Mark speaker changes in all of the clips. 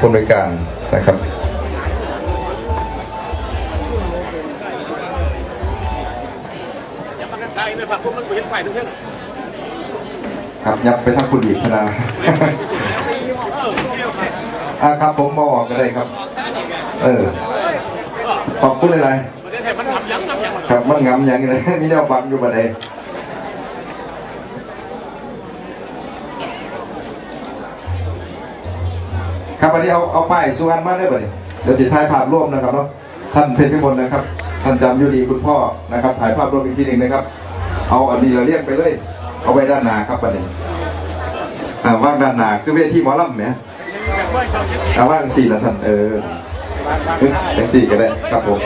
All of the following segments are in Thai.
Speaker 1: ผู้อำนวยการนะครับ
Speaker 2: อย่ามากันไกลเลยผักพวกมันเห็นไฟทุกเรื่อง
Speaker 1: ครับยับไปทางคุณอีกพนาอ่าครับผมมาออกก็ได้ครับ เออ ขอบคุณอะไร
Speaker 2: ประเทศไทยมันทำยังทำยัง
Speaker 1: ครับมันงำอย่างไรนี่แนวฟังอยู่บั ครับวันนี้เอาเอาป้ายสุวรรณมาได้บ่ะเนี่ยเดี๋ยวสิถ่ายภาพร่วมนะครับเนาะท่านเพชรพิมลนะครับ ท่านจำยุดีคุณพ่อนะครับ ถ่ายภาพร่วมอีกทีหนึ่งนะครับ เอาอันนี้เราเรียกไปเลย เอาไว้ด้านหน้าครับประเด็นอ่าว่างด้านหน้าคือเวทีหมอลำเนี่ยเอาว่างสี่ละท่านเออเอซี่ก็ได้ครับผม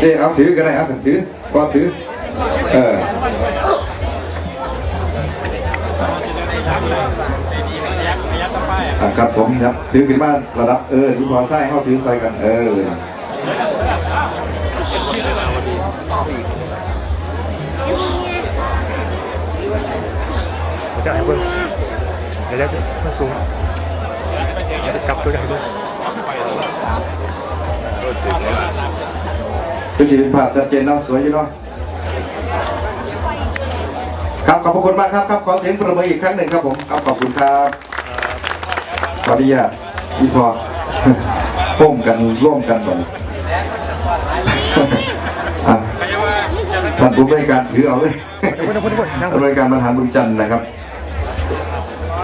Speaker 1: เออเอาถือก็ได้เอาถือก็ถือ เออ ครับผมครับถือขึ้นมาระดับเออที่พอไส้เข้าถือใส่กันเออ
Speaker 3: จะให้เบิ่งเดี๋ยวจะมสูงกลับตัวใหญ่ด้วย
Speaker 1: คือสีเป็นภาพชัดเจนเนาะสวยอยู่เนาะครับขอบพระคุณมากครับครับขอเสียงประมืออีกครั้งหนึ่งครับผมครับขอบคุณครับ ออนุญาตพี่พอร่วมกันร่วมกันก่อนอะท่านผู้บริการถือเอาเลย
Speaker 3: เดี๋ยวเพิ่นเพิ่นเพิ่นนั่ง
Speaker 1: บริการประธานบุญจันทร์นะครับ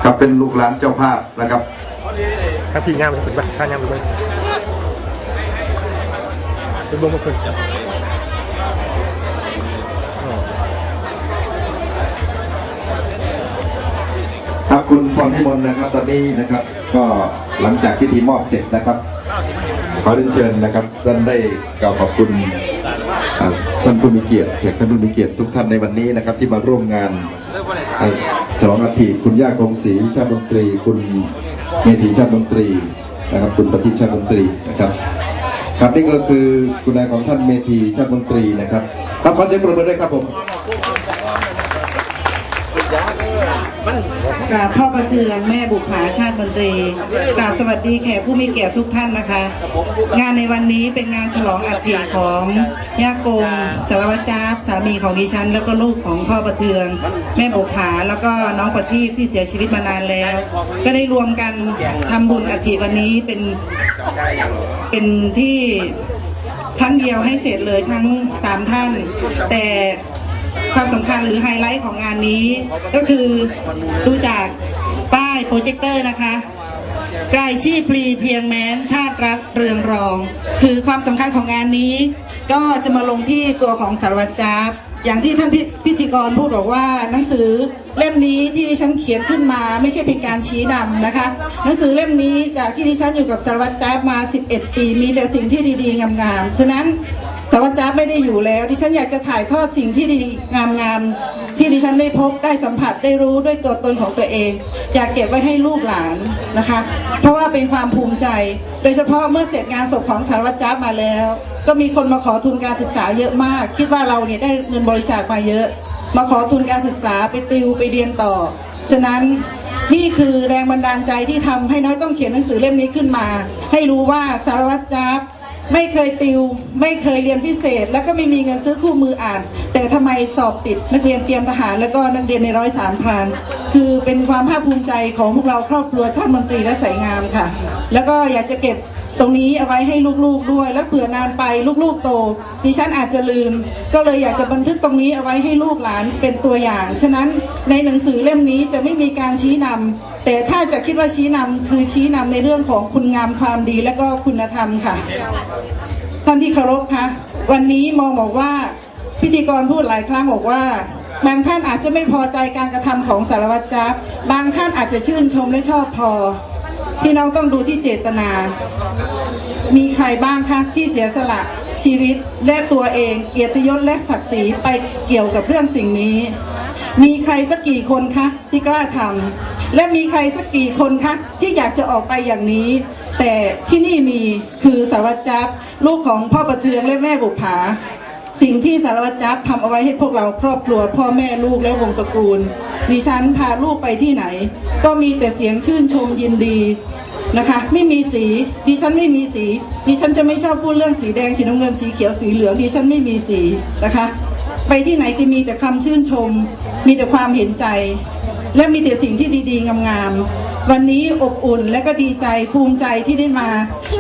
Speaker 1: ครับเป็นลูกหลานเจ้าภาพนะครับ
Speaker 3: ถ้าพี่ย่างไปเพิ่นบ้านถ้าย่างไปเบิ่งเพิ่นเบิ่งบ่เพิ่นอ๋อ
Speaker 1: ครับคุณพรพิมลนะครับตอนนี้นะครับ ก็หลังจากพิธีมอบเสร็จนะครับ ขอเรียนเชิญนะครับท่านได้กล่าวขอบคุณท่านผู้มีเกียรติแขกท่านผู้มีเกียรติทุกท่านในวันนี้นะครับ ที่มาร่วมงานฉลองอาทิคุณย่าคงศรีชาติดนตรี คุณเมธีชาติดนตรีนะครับ คุณประทิชาติดนตรีนะครับ ครับนี่ก็คือคุณนายของท่านเมธีชาติดนตรีนะครับครับขอเสียงปรบมือด้วยครับผม
Speaker 4: กราบพ่อประเทืองแม่บุภาชาติมนตรีกราบสวัสดีแขกผู้มีเกียรติทุกท่านนะคะ งานในวันนี้เป็นงานฉลองอัฐิของย่ากงสารวัตรจ้าบสามีของดิฉัน แล้วก็ลูกของพ่อประเทือง แม่บุภาแล้วก็น้องประทีปที่เสียชีวิตมานานแล้ว ก็ได้รวมกันทำบุญอัฐิวันนี้เป็นเป็นที่ครั้งเดียวให้เสร็จเลยทั้งสามท่าน แต่ ความสำคัญหรือไฮไลท์ของงานนี้ ก็คือดูจากป้ายโปรเจคเตอร์นะคะกล้ชีพลีเพียงแม้นชาติรักเรืองรอง คือความสำคัญของงานนี้ ก็จะมาลงที่ตัวของสารวัตรจ๊าบอย่างที่ท่านพิพิธีกรพูดบอกว่า หนังสือเล่มนี้ที่ดิฉันเขียนขึ้นมาไม่ใช่เป็นการชี้นำนะคะ หนังสือเล่มนี้จากที่ดิฉันอยู่กับสารวัตรจ๊าบมา 11 ปี มีแต่สิ่งที่ดีๆงามๆฉะนั้น แต่ว่าจ๊าบไม่ได้อยู่แล้ว ดิฉันอยากจะถ่ายทอดสิ่งที่ดีงามๆที่ดิฉันได้พบได้สัมผัสได้รู้ด้วยตัวตนของตัวเอง อยากเก็บไว้ให้ลูกหลานนะคะ เพราะว่าเป็นความภูมิใจ โดยเฉพาะเมื่อเสร็จงานศพของสารวัตรจ๊าบมาแล้ว ก็มีคนมาขอทุนการศึกษาเยอะมาก คิดว่าเราเนี่ยได้เงินบริจาคมาเยอะ มาขอทุนการศึกษาไปติวไปเรียนต่อ ฉะนั้นนี่คือแรงบันดาลใจที่ทำให้น้อยต้องเขียนหนังสือเล่มนี้ขึ้นมา ให้รู้ว่าสารวัตรจ๊าบ ไม่เคยติว ไม่เคยเรียนพิเศษ แล้วก็ไม่มีเงินซื้อคู่มืออ่าน แต่ทำไมสอบติดนักเรียนเตรียมทหาร แล้วก็นักเรียนในร้อยสามพรานคือเป็นความภาคภูมิใจของพวกเราครอบครัวชาติมนตรีและสายงามค่ะ แล้วก็อยากจะเก็บ ตรงนี้เอาไว้ให้ลูกๆด้วย แล้วเผื่อนานไปลูกๆโตดิฉันอาจจะลืม ก็เลยอยากจะบันทึกตรงนี้เอาไว้ให้ลูกหลานเป็นตัวอย่าง ฉะนั้นในหนังสือเล่มนี้จะไม่มีการชี้นำแต่ถ้าจะคิดว่าชี้นำคือชี้นำในเรื่องของคุณงามความดีและก็คุณธรรมค่ะ ท่านที่เคารพคะวันนี้มองบอกว่าพิธีกรพูดหลายครั้งบอกว่าบางท่านอาจจะไม่พอใจการกระทำของสารวัตรจับบางท่านอาจจะชื่นชมและชอบพอ พี่น้องต้องดูที่เจตนา มีใครบ้างคะที่เสียสละชีวิตและตัวเองเกียรติยศและศักดิ์ศรีไปเกี่ยวกับเรื่องสิ่งนี้ มีใครสักกี่คนคะที่กล้าทำและมีใครสักกี่คนคะที่อยากจะออกไปอย่างนี้ แต่ที่นี่มีคือสารวัตรจับลูกของพ่อประเทืองและแม่บุภา สิ่งที่สารวัตรจับทำเอาไว้ให้พวกเราครอบครัว พ่อแม่ลูกและวงตระกูล ดิฉันพาลูกไปที่ไหน ก็มีแต่เสียงชื่นชมยินดีนะคะ ไม่มีสีดิฉันไม่มีสีดิฉันจะไม่ชอบพูดเรื่องสีแดงสีน้ำเงินสีเขียวสีเหลืองดิฉันไม่มีสีนะคะ ไปที่ไหนก็มีแต่คำชื่นชม มีแต่ความเห็นใจ และมีแต่สิ่งที่ดีๆงามๆ วันนี้อบอุ่นและก็ดีใจภูมิใจที่ได้มา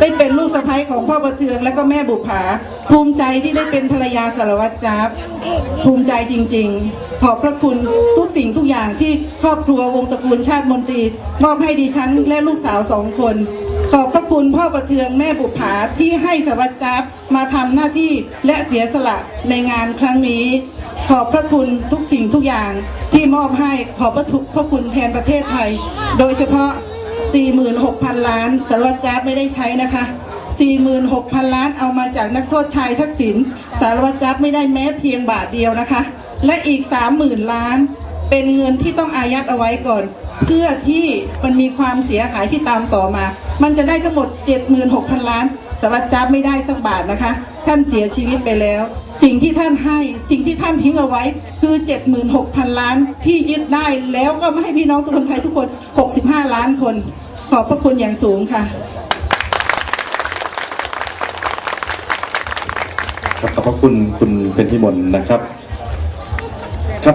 Speaker 4: ได้เป็นลูกสะใภ้ของพ่อประเทืองและก็แม่บุภาภูมิใจที่ได้เป็นภรรยาสารวัตรจับภูมิใจจริง ๆ ขอบพระคุณทุกสิ่งทุกอย่างที่ครอบครัววงตระกูลชาติมนตรีมอบให้ดิฉันและลูกสาวสองคนขอบพระคุณพ่อประเทืองแม่บุภาที่ให้สารวัตรจับมาทำหน้าที่และเสียสละในงานครั้งนี้ ขอบพระคุณทุกสิ่งทุกอย่างที่มอบให้ขอบพระพระคุณแทนประเทศไทย โดยเฉพาะ 46,000 ล้านสารวัตรแจ๊บไม่ได้ใช้นะคะ 46,000 ล้านเอามาจากนักโทษชายทักษิณสารวัตรแจ๊บไม่ได้แม้เพียงบาทเดียวนะคะ และอีก 30,000 ล้าน เป็นเงินที่ต้องอายัดเอาไว้ก่อน เพื่อที่มันมีความเสียหายที่ตามต่อมา มันจะได้ทั้งหมด 76,000 ล้านแต่ว่าจับไม่ได้สักบาทนะคะ ท่านเสียชีวิตไปแล้ว สิ่งที่ท่านให้สิ่งที่ท่านทิ้งเอาไว้คือ 76,000 ล้านที่ยึดได้แล้วก็ไม่ให้พี่น้องทุกคนไทยทุกคน 65 ล้านคน ขอบพระคุณอย่างสูงค่ะ
Speaker 1: ขอบพระคุณคุณเป็นที่มนนะครับครับ